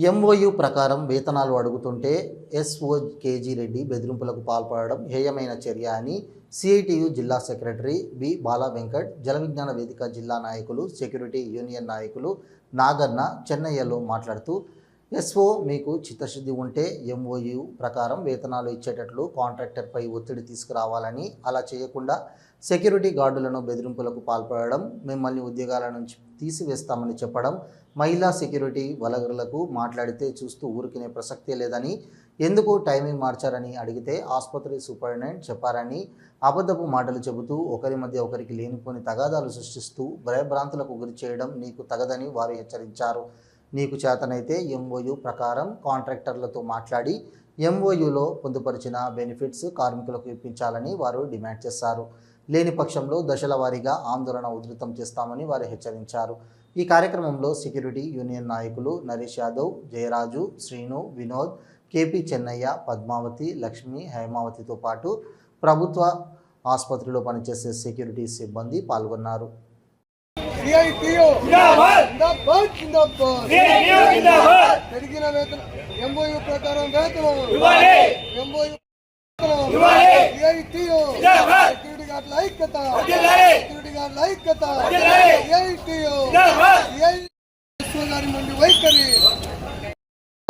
MoU ప్రకారం వేతనాలు అడుగుతుంటే ఎస్ఓ కేజీ రెడ్డి బెదిరింపులకు పాల్పడడం హేయమైన చర్య అని సిఐటియు జిల్లా సెక్రటరీ బి బాలా వెంకట్ జల విజ్ఞాన వేదిక జిల్లా నాయకులు సెక్యూరిటీ యూనియన్ నాయకులు నాగన్న చెన్నయ్యలో మాట్లాడుతూ ఎస్ఓ మీకు చిత్తశుద్ధి ఉంటే ఎంఓయు ప్రకారం వేతనాలు ఇచ్చేటట్లు కాంట్రాక్టర్పై ఒత్తిడి తీసుకురావాలని అలా చేయకుండా సెక్యూరిటీ గార్డులను బెదిరింపులకు పాల్పడడం మిమ్మల్ని ఉద్యోగాల నుంచి తీసివేస్తామని చెప్పడం మహిళా సెక్యూరిటీ వలగరులకు మాట్లాడితే చూస్తూ ఊరికినే ప్రసక్తే లేదని ఎందుకు టైమింగ్ మార్చారని అడిగితే ఆసుపత్రి సూపరింటెండెంట్ చెప్పారని అబద్ధపు మాటలు చెబుతూ ఒకరి మధ్య ఒకరికి లేనిపోని తగాదాలు సృష్టిస్తూ భయభ్రాంతులకు గురి చేయడం నీకు తగదని వారు హెచ్చరించారు. నీకు చేతనైతే ఎంఓయు ప్రకారం కాంట్రాక్టర్లతో మాట్లాడి ఎంఓయులో పొందుపరిచిన బెనిఫిట్స్ కార్మికులకు ఇప్పించాలని వారు డిమాండ్ చేశారు. లేని పక్షంలో దశల వారీగా ఆందోళన ఉధృతం చేస్తామని వారు హెచ్చరించారు. ఈ కార్యక్రమంలో సెక్యూరిటీ యూనియన్ నాయకులు నరేష్ యాదవ్ జయరాజు శ్రీను వినోద్ కేపీ చెన్నయ్య పద్మావతి లక్ష్మి హేమావతితో పాటు ప్రభుత్వ ఆసుపత్రిలో పనిచేసే సెక్యూరిటీ సిబ్బంది పాల్గొన్నారు. సిఐటియు జిందాబాద్! జిందాబాద్ పెరిగిన వేతనం ఎంఓయు ప్రకారం వేతనం! ఎంఓయు సిఐటియు సెక్యూరిటీ ఐక్యత. ఐక్యత. గారి నుండి వైఖరి.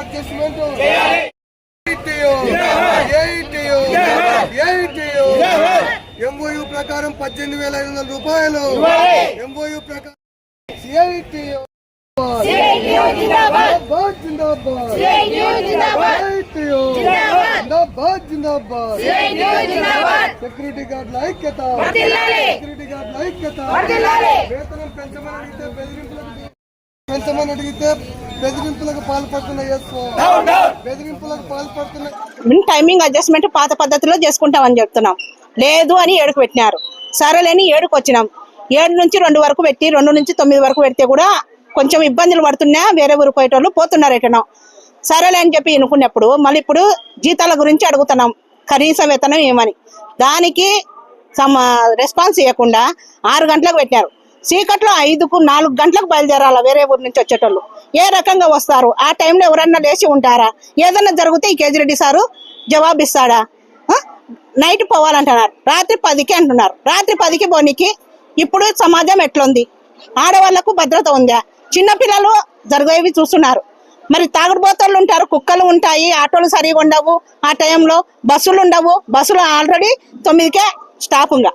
అడ్జస్ట్మెంట్ ఎంఓయు ప్రకారం పద్దెనిమిది వేల ఐదు వందల రూపాయలు. ఎంఓయు ప్రకారం జిందాబాద్. జిందాబాద్. సిఐటియు జిందాబాద్ జిందాబాద్. సెక్యూరిటీ గార్డుల ఐక్యత. సెక్యూరిటీ గార్డుల ఐక్యత. వేతనం పెంచమని అడిగితే బెదిరింపులకు పెంచమని అడిగితే బెదిరింపులకు పాల్పడుతున్న ఎస్ఓ బెదిరింపులకు పాల్పడుతున్న టైమింగ్ అడ్జస్ట్మెంట్ పాత పద్ధతిలో చేసుకుంటామని చెప్తున్నాం. లేదు అని ఏడుకు పెట్టినారు. సరేలేని ఏడుకు వచ్చినాం ఏడు నుంచి రెండు వరకు పెట్టి రెండు నుంచి తొమ్మిది వరకు పెడితే కూడా కొంచెం ఇబ్బందులు పడుతున్నా వేరే ఊరు పోయేటోళ్ళు పోతున్నారు ఎటనో. సరేలే అని చెప్పి అనుకున్నప్పుడు మళ్ళీ ఇప్పుడు జీతాల గురించి అడుగుతున్నాం. కనీస వేతనం ఏమని? దానికి సమ రెస్పాన్స్ ఇవ్వకుండా ఆరు గంటలకు పెట్టారు చీకట్లో ఐదుకు నాలుగు గంటలకు బయలుదేరాలా వేరే ఊరు నుంచి వచ్చేటోళ్ళు? ఏ రకంగా వస్తారు? ఆ టైంలో ఎవరన్నా లేచి ఉంటారా? ఏదన్నా జరిగితే ఈ కేజిరెడ్డి సారు జవాబిస్తాడా? నైట్ పోవాలంటున్నారు. రాత్రి పదికి అంటున్నారు. రాత్రి పదికి పోనీకి ఇప్పుడు సమాజం ఎట్లుంది? ఆడవాళ్ళకు భద్రత ఉందా? చిన్నపిల్లలు జరిగేవి చూస్తున్నారు. మరి తాగుడుబోతలు ఉంటారు కుక్కలు ఉంటాయి ఆటోలు సరిగా ఉండవు. ఆ టైంలో బస్సులు ఉండవు. బస్సులు ఆల్రెడీ తొమ్మిదికే స్టాపుగా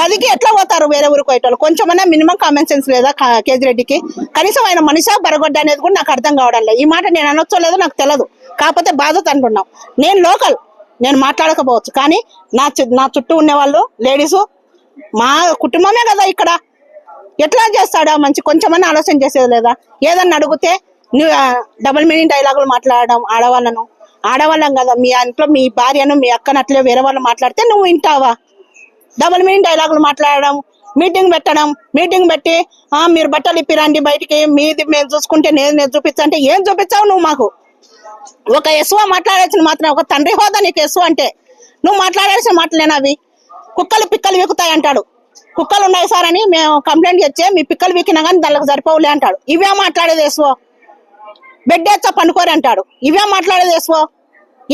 పదికి ఎట్లా పోతారు వేరే ఊరికి పోయేటోళ్ళు? కొంచెమన్నా మినిమం కామన్ సెన్స్ లేదా కేజీ రెడ్డికి కనీసం ఆయన మనిషా బరగొడ్డ అనేది కూడా నాకు అర్థం కావడం లేదు ఈ మాట నేను అనొచ్చో లేదో నాకు తెలియదు కాకపోతే బాధ్యత అంటున్నాం. నేను లోకల్. నేను మాట్లాడకపోవచ్చు. కానీ నా చు- నా చుట్టూ ఉన్న వాళ్ళు లేడీస్ మా కుటుంబమే కదా ఇక్కడ. ఎట్లా చేస్తాడా మంచి కొంచెమన్నా ఆలోచన చేసేది లేదా? ఏదన్నా అడిగితే డబుల్ మీనింగ్ డైలాగులు మాట్లాడడం ఆడవాళ్ళను. ఆడవాళ్ళం కదా మీ ఇంట్లో మీ భార్యను మీ అక్కను అట్లే వేరే వాళ్ళు మాట్లాడితే నువ్వు వింటావా? డబుల్ మీనింగ్ డైలాగులు మాట్లాడడం మీటింగ్ పెట్టడం మీటింగ్ పెట్టి ఆ మీరు బట్టలు ఇప్పిరండి బయటికి మీది మేము చూసుకుంటే నేను నేను చూపించంటే ఏం చూపించావు నువ్వు మాకు? ఒక ఎస్ఓ మాట్లాడాల్సిన మాత్రం ఒక తండ్రి హోదా నీకు ఎస్వ అంటే నువ్వు మాట్లాడాల్సిన మాటలేనా అవి? కుక్కలు పిక్కలు వీకుతాయి అంటాడు. కుక్కలు ఉన్నాయి సార్ అని మేము కంప్లైంట్ చేస్తే మీ పిక్కలు వీకినా కానీ దానికి సరిపోవులే అంటాడు. ఇవే మాట్లాడేది ఎస్ఓ బెడ్ ఎచ్చా పండుకోరు అంటాడు. ఇవే మాట్లాడేది వేసుకో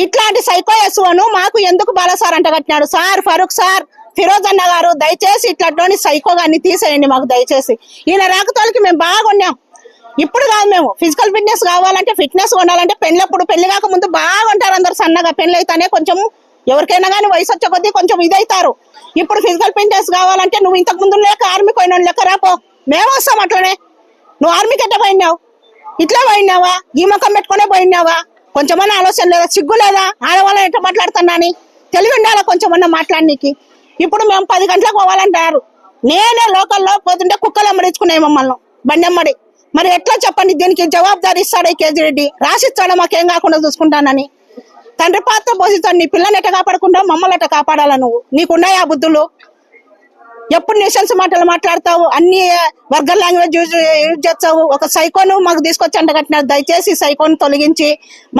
ఇట్లాంటి సైకో వేసుకోను మాకు ఎందుకు బాల సార్ అంట కట్టినాడు. సార్ ఫరూక్ సార్ ఫిరోజ్ అన్న గారు దయచేసి ఇట్లాంటి సైకో గారిని తీసేయండి మాకు దయచేసి. ఈయన రాకతోలికి మేము బాగున్నాం. ఇప్పుడు కాదు మేము. ఫిజికల్ ఫిట్నెస్ కావాలంటే ఫిట్నెస్ ఉండాలంటే పెళ్ళప్పుడు పెళ్ళి కాక ముందు బాగుంటారు అందరు సన్నగా. పెళ్ళి అయితేనే కొంచెం ఎవరికైనా కానీ వయసు వచ్చే కొద్దీ కొంచెం ఇదైతారు. ఇప్పుడు ఫిజికల్ ఫిట్నెస్ కావాలంటే నువ్వు ఇంతకు ముందు లేక ఆర్మీ పోయిన లెక్క రాపో మేము వస్తాం అట్లనే. నువ్వు ఆర్మీకి ఎట్ట పోయినావు? ఇట్లా పోయినావా? ఈ ముఖం పెట్టుకునే పోయినావా? కొంచెమన్నా ఆలోచన లేదా? సిగ్గు లేదా? ఆడవాళ్ళని ఎట్లా మాట్లాడుతున్నా అని? తెలివి ఉండాలా కొంచెమన్నా మాట్లాడనీకి? ఇప్పుడు మేము పది గంటలకు పోవాలంటారు నేనే లోకల్లో పోతుంటే కుక్కలు అమ్మడించుకున్నాయి మమ్మల్ని. బండి మరి ఎట్లా చెప్పండి? దీనికి జవాబుదారి ఇస్తాడు కేజీ రెడ్డి రాసిస్తాడు మాకేం కాకుండా చూసుకుంటానని? తండ్రి పాత్ర పోషిస్తాడు. నీ పిల్లని ఎట్ట కాపాడకుండా మమ్మల్ని ఎట్ట కాపాడాలా నువ్వు? నీకున్నాయా బుద్ధులు? ఎప్పుడు నిషన్స్ మాటలు మాట్లాడతావు? అన్ని వర్గ లాంగ్వేజ్ యూజ్ యూజ్ చేస్తావు. ఒక సైకోను మాకు తీసుకొచ్చి అంటగట్టినారు. దయచేసి సైకోను తొలగించి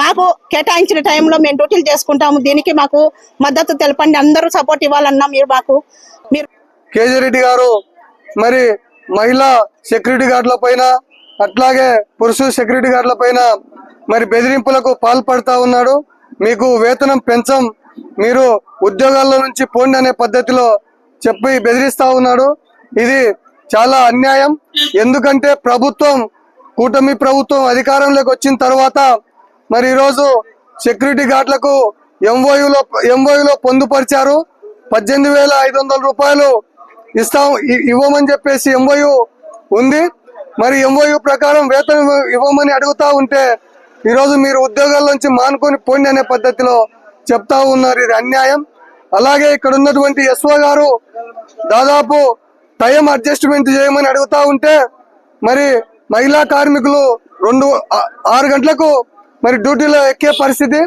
మాకు కేటాయించిన టైంలో మేము డ్యూటీలు చేసుకుంటాము. దీనికి మాకు మద్దతు తెలపండి. అందరూ సపోర్ట్ ఇవ్వాలన్నా మీరు మాకు మీరు కేజీ రెడ్డి గారు మరి మహిళా సెక్యూరిటీ గార్డుల పైన అట్లాగే పురుష సెక్యూరిటీ గార్డుల పైన మరి బెదిరింపులకు పాల్పడతా ఉన్నాడు. మీకు వేతనం పెంచం మీరు ఉద్యోగాల్లో నుంచి పోండి అనే పద్ధతిలో చెప్పి బెదిరిస్తా ఉన్నాడు. ఇది చాలా అన్యాయం. ఎందుకంటే ప్రభుత్వం కూటమి ప్రభుత్వం అధికారంలోకి వచ్చిన తర్వాత మరి ఈరోజు సెక్యూరిటీ గార్డులకు ఎంఓయూలో ఎంఓయూలో పొందుపరిచారు. పద్దెనిమిది వేల ఐదు వందల రూపాయలు ఇస్తాం ఇవ్వమని చెప్పేసి ఎంఓయు ఉంది. మరి ఎంఓయు ప్రకారం వేతనం ఇవ్వమని అడుగుతా ఉంటే ఈరోజు మీరు ఉద్యోగాల నుంచి మానుకొని పోండి అనే పద్ధతిలో చెప్తా ఉన్నారు. ఇది అన్యాయం. అలాగే ఇక్కడ ఉన్నటువంటి ఎస్ఓ గారు దాదాపు టైం అడ్జస్ట్మెంట్ చేయమని అడుగుతా ఉంటే మరి మహిళా కార్మికులు రెండు ఆరు గంటలకు మరి డ్యూటీలో ఎక్కే పరిస్థితి.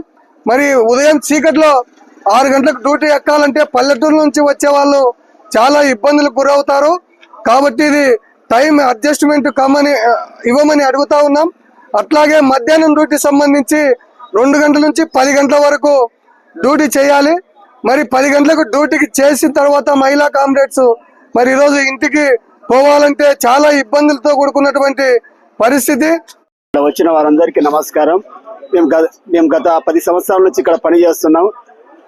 మరి ఉదయం చీకట్లో ఆరు గంటలకు డ్యూటీ ఎక్కాలంటే పల్లెటూరు నుంచి వచ్చే వాళ్ళు చాలా ఇబ్బందులకు గురవుతారు. కాబట్టి ఇది టైం అడ్జస్ట్మెంట్ కమ్మని ఇవ్వమని అడుగుతా ఉన్నాం. అట్లాగే మధ్యాహ్నం డ్యూటీ సంబంధించి రెండు గంటల నుంచి పది గంటల వరకు డ్యూటీ చేయాలి. మరి పది గంటలకు డ్యూటీకి చేసిన తర్వాత మహిళా కామ్రేడ్స్ మరి ఈరోజు ఇంటికి పోవాలంటే చాలా ఇబ్బందులతో కూడుకున్నటువంటి పరిస్థితి. వచ్చిన వారందరికీ నమస్కారం. మేము గత మేము గత పది సంవత్సరాల నుంచి ఇక్కడ పని చేస్తున్నాం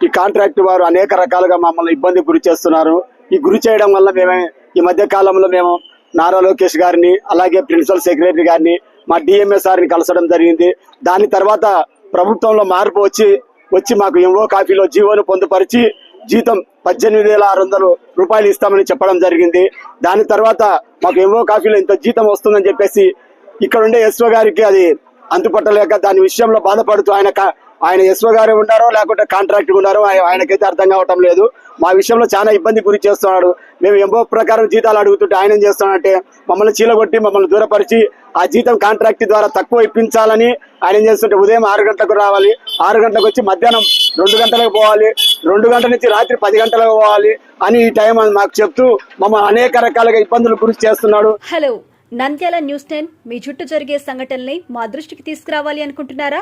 ఈ కాంట్రాక్ట్ వారు అనేక రకాలుగా మమ్మల్ని ఇబ్బంది గురి చేస్తున్నారు. ఈ గురి చేయడం వల్ల మేమే ఈ మధ్య కాలంలో మేము నారా లోకేష్ గారిని అలాగే ప్రిన్సిపల్ సెక్రటరీ గారిని మా డిఎంఏ సార్ని కలసడం జరిగింది. దాని తర్వాత ప్రభుత్వంలో మార్పు వచ్చి వచ్చి మాకు ఎంఓ కాఫీలో జీవోను పొందుపరిచి జీతం పద్దెనిమిది వేల ఆరు వందలు రూపాయలు ఇస్తామని చెప్పడం జరిగింది. దాని తర్వాత మాకు ఎంఓ కాఫీలో ఇంత జీతం వస్తుందని చెప్పేసి ఇక్కడ ఉండే ఎస్ఓ గారికి అది అందుపట్టలేక దాని విషయంలో బాధపడుతూ ఆయన ఆయన ఎస్ఓ గారు ఉన్నారో లేకుంటే కాంట్రాక్ట్ ఉన్నారో ఆయనకైతే అర్థం కావటం లేదు. మా విషయంలో చాలా ఇబ్బంది గురి చేస్తున్నాడు. మేము ఎంబో ప్రకారం జీతాలు అడుగుతుంటే ఆయన ఏం చేస్తున్నాడంటే మమ్మల్ని చీలగొట్టి మమ్మల్ని దూరపరిచి ఆ జీతం కాంట్రాక్ట్ ద్వారా తక్కువ ఇప్పించాలని ఆయన ఏం చేస్తుంటే ఉదయం ఆరు గంటలకు రావాలి. ఆరు గంటలకు వచ్చి మధ్యాహ్నం రెండు గంటలకు పోవాలి. రెండు గంటల నుంచి రాత్రి పది గంటలకు పోవాలి అని ఈ టైం అని మాకు చెప్తూ మమ్మల్ని అనేక రకాలుగా ఇబ్బందులు గురి చేస్తున్నాడు. Hello Nandyala news ten. మీ చుట్టూ జరిగే సంఘటనల్ని మా దృష్టికి తీసుకురావాలి అనుకుంటున్నారా?